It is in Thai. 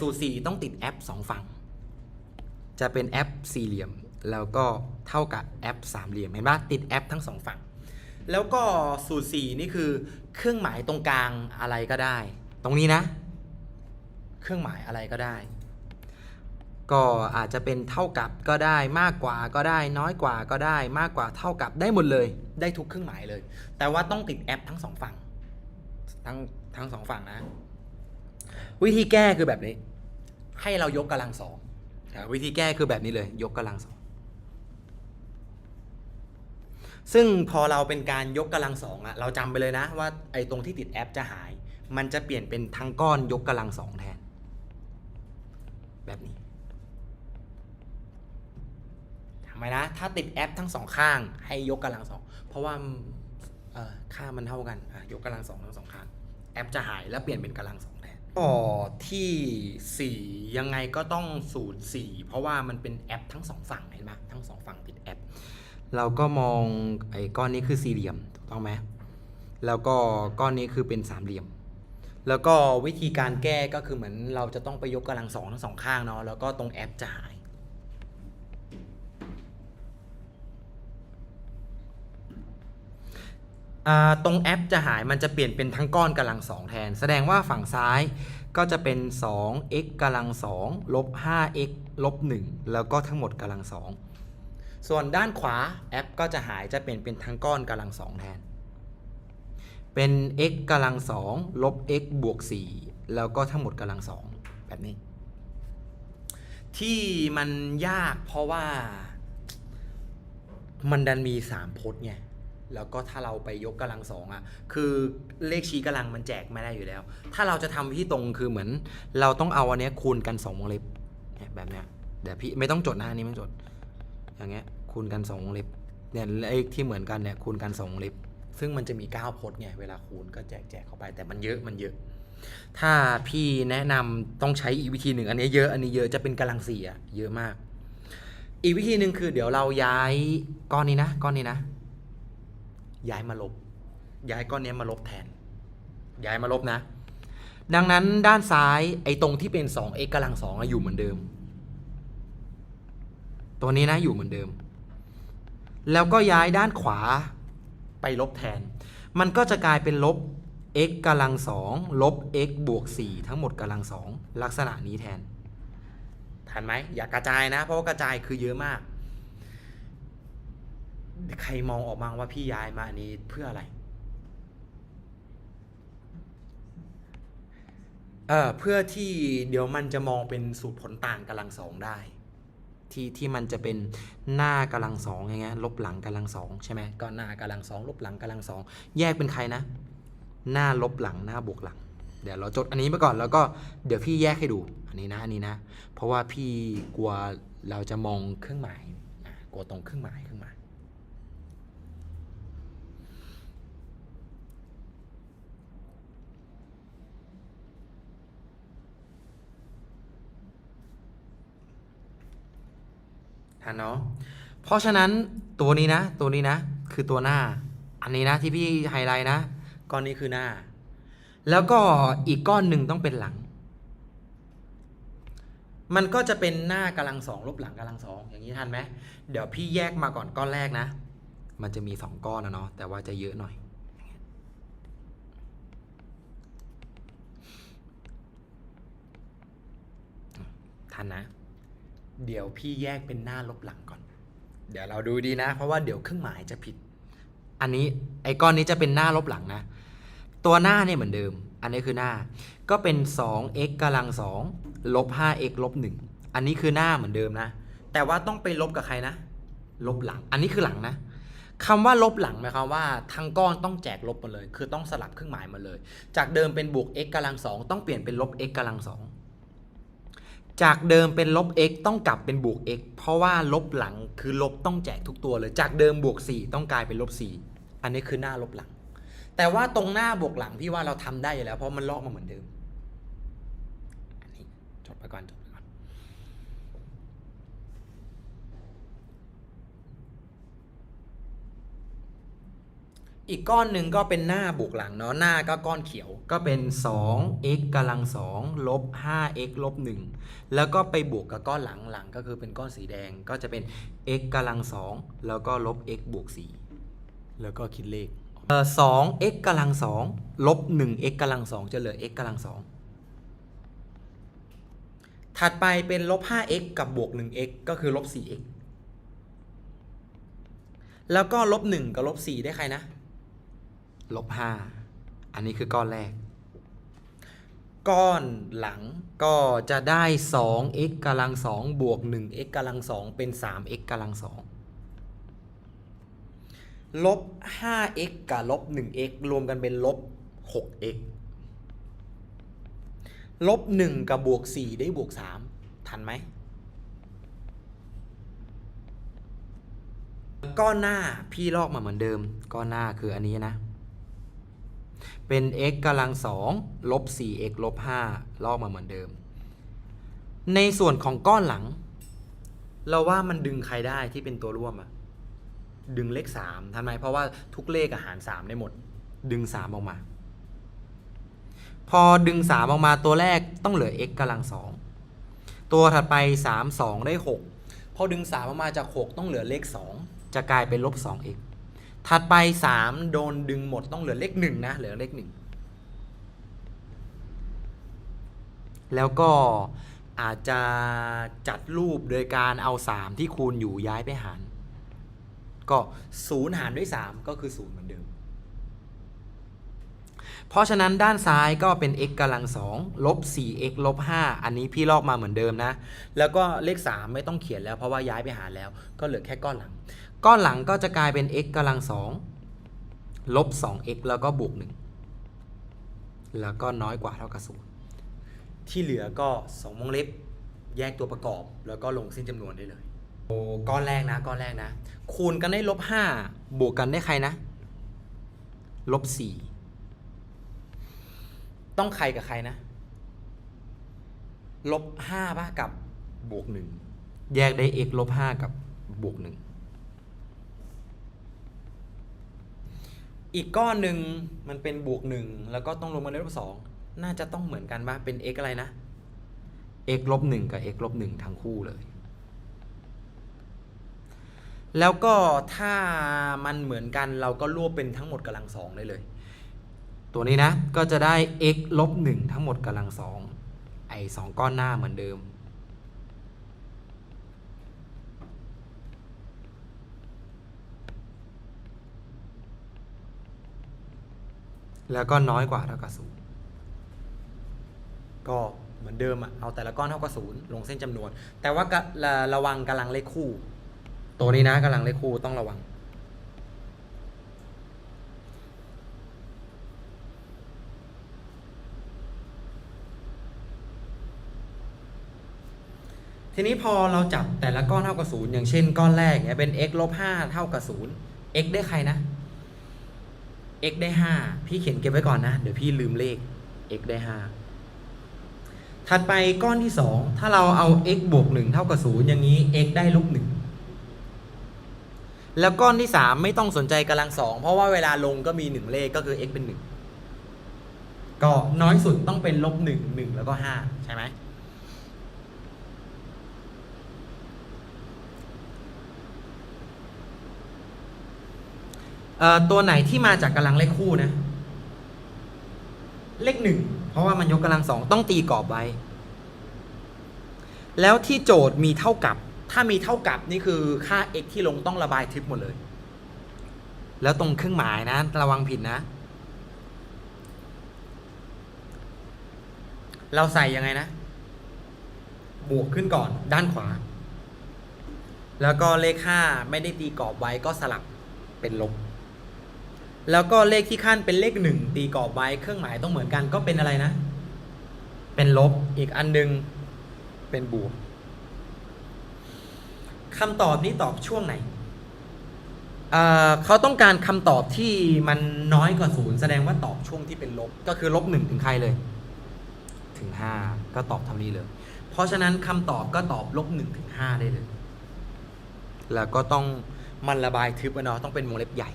สูตร4ต้องติดแอป 2 ฝั่ง จะเป็นแอปสี่เหลี่ยม แล้วก็เท่ากับแอปสามเหลี่ยมเห็นปะติดแอปทั้งสองฝั่ง แล้วก็สูตร4นี่คือเครื่องหมายตรงกลางอะไรก็ได้ ตรงนี้นะ เครื่องหมายอะไรก็ได้ ก็อาจจะเป็นเท่ากับก็ได้มากกว่าก็ได้ น้อยกว่าก็ได้มากกว่าเท่ากับได้หมดเลย ได้ทุกเครื่องหมายเลย แต่ว่าต้องติดแอปทั้งสองฝั่งทั้งทั้งสองฝั่งนะ วิธีแก้คือแบบนี้ ให้เรายกกำลังสองอ่วิธีแก้คือแบบนี้เลย ยกกำลังสองซึ่งพอเราเป็นการยกกำลังสองอะเราจำไปเลยนะว่าไอ้ตรงที่ติดแอปจะหาย มันจะเปลี่ยนเป็นทั้งก้อนยกกำลังสองแทน แบบนี้ทำไมนะ ถ้าติดแอปทั้งสองข้างให้ยกกำลังสองเพราะว่าค่ามันเท่ากันยกกำลังสองทั้งสองข้างแอปจะหายแล้วเปลี่ยนเป็นกำลังสอง แทนก็ที่ 4 ยังไงก็ต้องสูตร 4 เพราะว่ามันเป็นแอปทั้งสองฝั่งเห็นไหมทั้งสองฝั่งติดแอป เราก็มองไอ้ก้อนนี้คือสี่เหลี่ยมถูกต้องไหมแล้วก็ก้อนนี้คือเป็นสามเหลี่ยม แล้วก็วิธีการแก้ก็คือเหมือนเราจะต้องไปยกกำลังสองทั้งสองข้างเนาะแล้วก็ตรงแอปจะหาย อ่า ตรงแอปจะหายมันจะเปลี่ยนเป็นทั้งก้อนกำลังสองแทน แสดงว่าฝั่งซ้ายก็จะเป็น 2x กำลัง2ลบ 5x ลบ 1 แล้วก็ทั้งหมดกำลังสองส่วนด้านขวาแอปก็จะหายจะเปลี่ยนเป็นทั้งก้อนกำลังสองแทน เป็น x กำลัง2ลบ x บวก 4 แล้วก็ทั้งหมดกำลังสองแบบนี้ ที่มันยากเพราะว่า มันดันมี 3 พจน์ไง แล้วก็ถ้าเราไปยกกำลังสองอะ คือเลขชี้กำลังมันแจกไม่ได้อยู่แล้ว ถ้าเราจะทำที่ตรงคือเหมือน เราต้องเอาอันเนี้ยคูณกันสองวงเล็บเนี่ยแบบเนี้ยเดี๋ยวพี่ไม่ต้องจดนะอันนี้ไม่ต้องจด อย่างเงี้ยคูณกันสองวงเล็บเนี่ยเลขที่เหมือนกันเนี่ยคูณกันสองวงเล็บ ซึ่งมันจะมี9พจน์ไงเวลาคูณก็แจกแจกเข้าไปแต่มันเยอะมันเยอะ ถ้าพี่แนะนำต้องใช้อีกวิธีหนึ่งอันนี้เยอะอันนี้เยอะจะเป็นกำลังสี่อะเยอะมาก อีกวิธีหนึ่งคือเดี๋ยวเราย้ายก้อนนี้นะก้อนนี้นะ ย้ายมาลบ ย้ายก้อนนี้มาลบแทน ย้ายมาลบนะ ดังนั้นด้านซ้ายไอ้ตรงที่เป็น 2x กำลังสองอยู่เหมือนเดิม ตัวนี้นะอยู่เหมือนเดิม แล้วก็ย้ายด้านขวาไปลบแทน มันก็จะกลายเป็นลบ x กำลังสองลบ x บวก 4 ทั้งหมดกำลังสองลักษณะนี้แทน ทันไหมอย่ากกระจายนะ เพราะว่ากระจายคือเยอะมาก ใครมองออกมาว่าพี่ย้ายมาอันนี้เพื่ออะไร เออเพื่อที่เดี๋ยวมันจะมองเป็นสูตรผลต่างกำลังสองได้ ที่ที่มันจะเป็นหน้ากำลังสองอย่างเงี้ยลบหลังกำลังสองใช่ไหมก็หน้ากำลังสองลบหลังกำลังสองแยกเป็นใครนะ หน้าลบหลังหน้าบวกหลัง เดี๋ยวเราจดอันนี้ไปก่อนแล้วก็เดี๋ยวพี่แยกให้ดูอันนี้นะอันนี้นะ เพราะว่าพี่กลัวเราจะมองเครื่องหมายกลัวตรงเครื่องหมายเครื่องหมาย ทันเนาะเพราะฉะนั้นตัวนี้นะ ตัวนี้นะ คือตัวหน้า อันนี้นะที่พี่ไฮไลท์นะ ก้อนนี้คือหน้า แล้วก็อีกก้อนหนึ่งต้องเป็นหลัง มันก็จะเป็นหน้ากำลังสองลบหลังกำลังสองอย่างนี้ทันไหมเดี๋ยวพี่แยกมาก่อนก้อนแรกนะ มันจะมีสองก้อนนะเนาะแต่ว่าจะเยอะหน่อยทันนะ เดี๋ยวพี่แยกเป็นหน้าลบหลังก่อน เดี๋ยวเราดูดีนะ เพราะว่าเดี๋ยวเครื่องหมายจะผิด อันนี้ไอ้ก้อนนี้จะเป็นหน้าลบหลังนะ ตัวหน้าเนี่ยเหมือนเดิม อันนี้คือหน้า ก็เป็น 2x กำลัง2ลบ 5x ลบ 1 อันนี้คือหน้าเหมือนเดิมนะ แต่ว่าต้องไปลบกับใครนะ ลบหลัง อันนี้คือหลังนะคำว่าลบหลังหมายความว่าทั้งก้อนต้องแจกลบหมดเลย คือต้องสลับเครื่องหมายมาเลย จากเดิมเป็นบวก x กำลัง2ต้องเปลี่ยนเป็นลบ x กำลัง2 จากเดิมเป็นลบ x ต้องกลับเป็นบวก x เพราะว่าลบหลังคือลบต้องแจกทุกตัวเลย จากเดิมบวก 4 ต้องกลายเป็นลบ 4 อันนี้คือหน้าลบหลัง แต่ว่าตรงหน้าบวกหลังพี่ว่าเราทำได้อยู่แล้ว เพราะมันลอกมาเหมือนเดิม อันนี้จดไปก่อนจบไปก่ อีกก้อนหนึ่งก็เป็นหน้าบวกหลังเนาะหน้าก็ก้อนเขียวก็เป็น 2x กำลัง2ลบ 5x ลบ 1 แล้วก็ไปบวกกับก้อนหลังหลังก็คือเป็นก้อนสีแดงก็จะเป็น x กำลัง2แล้วก็ลบ x บวก 4 แล้วก็คิดเลขเอ่อ 2x กำลัง2ลบ 1x กำลัง2จะเหลือ x กำลัง2ถัดไปเป็นลบ 5x กับบวก 1x ก็คือลบ 4x แล้วก็ลบ 1 กับลบ 4 ได้ใครนะ ลบ5อันนี้คือก้อนแรก ก้อนหลังก็จะได้ 2x กำลัง2บวก 1x กำลัง2เป็น 3x กำลัง2ลบ 5x กับลบ 1x รวมกันเป็นลบ 6x ลบ 1 กับบวก 4 ได้บวก 3 ทันไหม ก้อนหน้าพี่ลอกมาเหมือนเดิม ก้อนหน้าคืออันนี้นะ เป็น x กำลัง2ลบ 4x ลบ 5 ลอกมาเหมือนเดิม ในส่วนของก้อนหลัง เราว่ามันดึงใครได้ที่เป็นตัวร่วมอะดึงเลข 3ทำไม เพราะว่าทุกเลขอาหาร 3 ได้หมด ดึง 3 ออกมา พอดึง 3 ออกมาตัวแรกต้องเหลือ x กำลัง2ตัวถัดไป 3 2 ได้ 6 พอดึง 3 ออกมาจาก 6 ต้องเหลือเลข 2 จะกลายเป็นลบ 2x ถัดไป 3 โดนดึงหมดต้องเหลือเลข1นะ เหลือเลข1แล้วก็อาจจะจัดรูปโดยการเอา 3 ที่คูณอยู่ย้ายไปหาร ก็0หารด้วย 3 ก็คือ0เหมือนเดิม เพราะฉะนั้นด้านซ้ายก็เป็น x กำลัง2ลบ 4x ลบ 5 อันนี้พี่ลอกมาเหมือนเดิมนะ แล้วก็เลข 3 ไม่ต้องเขียนแล้วเพราะว่าย้ายไปหารแล้ว ก็เหลือแค่ก้อนหลัง ก้อนหลังก็จะกลายเป็น x กำลังสองลบ 2x แล้วก็บวก 1 แล้วก็น้อยกว่าเท่ากับศูนย์ที่เหลือก็ 2 วงเล็บ แยกตัวประกอบ แล้วก็ลงสิ้นจำนวนได้เลย โอ้ก้อนแรกนะ ก้อนแรกนะ คูณกันได้ลบ 5 บวกกันได้ใครนะ ลบ 4 ต้องใครกับใครนะ ลบ5ป่ะกับบวก 1 แยกได้ x ลบ 5 กับบวก 1 อีกก้อนหนึ่งมันเป็นบวกหนึ่งแล้วก็ต้องรวมกันด้วยลบสองน่าจะต้องเหมือนกันป่ะเป็น x อะไรนะ x ลบหนึ่งกับ x ลบหนึ่งทั้งคู่เลย แล้วก็ถ้ามันเหมือนกันเราก็รวบเป็นทั้งหมดกำลังสองได้เลย ตัวนี้นะก็จะได้ x ลบ1ทั้งหมดกำลังสองไอ้สองก้อนหน้าเหมือนเดิม แล้วก็น้อยกว่าเท่ากับศูนย์ก็เหมือนเดิมอะเอาแต่ละก้อนเท่ากับศูนย์ลงเส้นจำนวน แต่ว่าระระวังกำลังเลขคู่ ตัวนี้นะกำลังเลขคู่ต้องระวัง ทีนี้พอเราจับแต่ละก้อนเท่ากับศูนย์อย่างเช่นก้อนแรกเนี่ยเป็น x ลบห้าเท่ากับศูนย์ x ได้ใครนะ x ได้ห้าพี่เขียนเก็บไว้ก่อนนะ เดี๋ยวพี่ลืมเลข x ได้ห้าถัดไปก้อนที่สองถ้าเราเอา x บวกหนึ่งเท่ากับศูนย์อย่างนี้ x ได้ลบหนึ่งแล้วก้อนที่สามไม่ต้องสนใจกำลังสองเพราะว่าเวลาลงก็มีหนึ่งเลขก็คือ x เป็นหนึ่งก็น้อยสุดต้องเป็นลบหนึ่งหนึ่งแล้วก็ห้าใช่ไหม เอ่อ ตัวไหนที่มาจากกำลังเลขคู่นะ เลขหนึ่งเพราะว่ามันยกกำลังสองต้องตีกรอบไว้ แล้วที่โจทย์มีเท่ากับ ถ้ามีเท่ากับนี่คือค่า x ที่ลงต้องระบายทึบหมดเลย แล้วตรงเครื่องหมายนะ ระวังผิดนะ เราใส่ยังไงนะ บวกขึ้นก่อนด้านขวา แล้วก็เลขห้าไม่ได้ตีกรอบไว้ก็สลับเป็นลบ แล้วก็เลขที่ขั้นเป็นเลขหนึ่งตีกรอบไว้เครื่องหมายต้องเหมือนกันก็เป็นอะไรนะ เป็นลบอีกอันหนึงเป็นบวกคำตอบนี้ตอบช่วงไหนเเขาต้องการคำตอบที่มันน้อยกว่าศูนย์แสดงว่าตอบช่วงที่เป็นลบก็คือลบหนึ่งถึงใครเลย ถึงห้าก็ตอบเท่านี้เลย เพราะฉะนั้นคำตอบก็ตอบลบหนึ่งถึงห้าได้เลย แล้วก็ต้องมันระบายทึบเนาะต้องเป็นวงเล็บใหญ่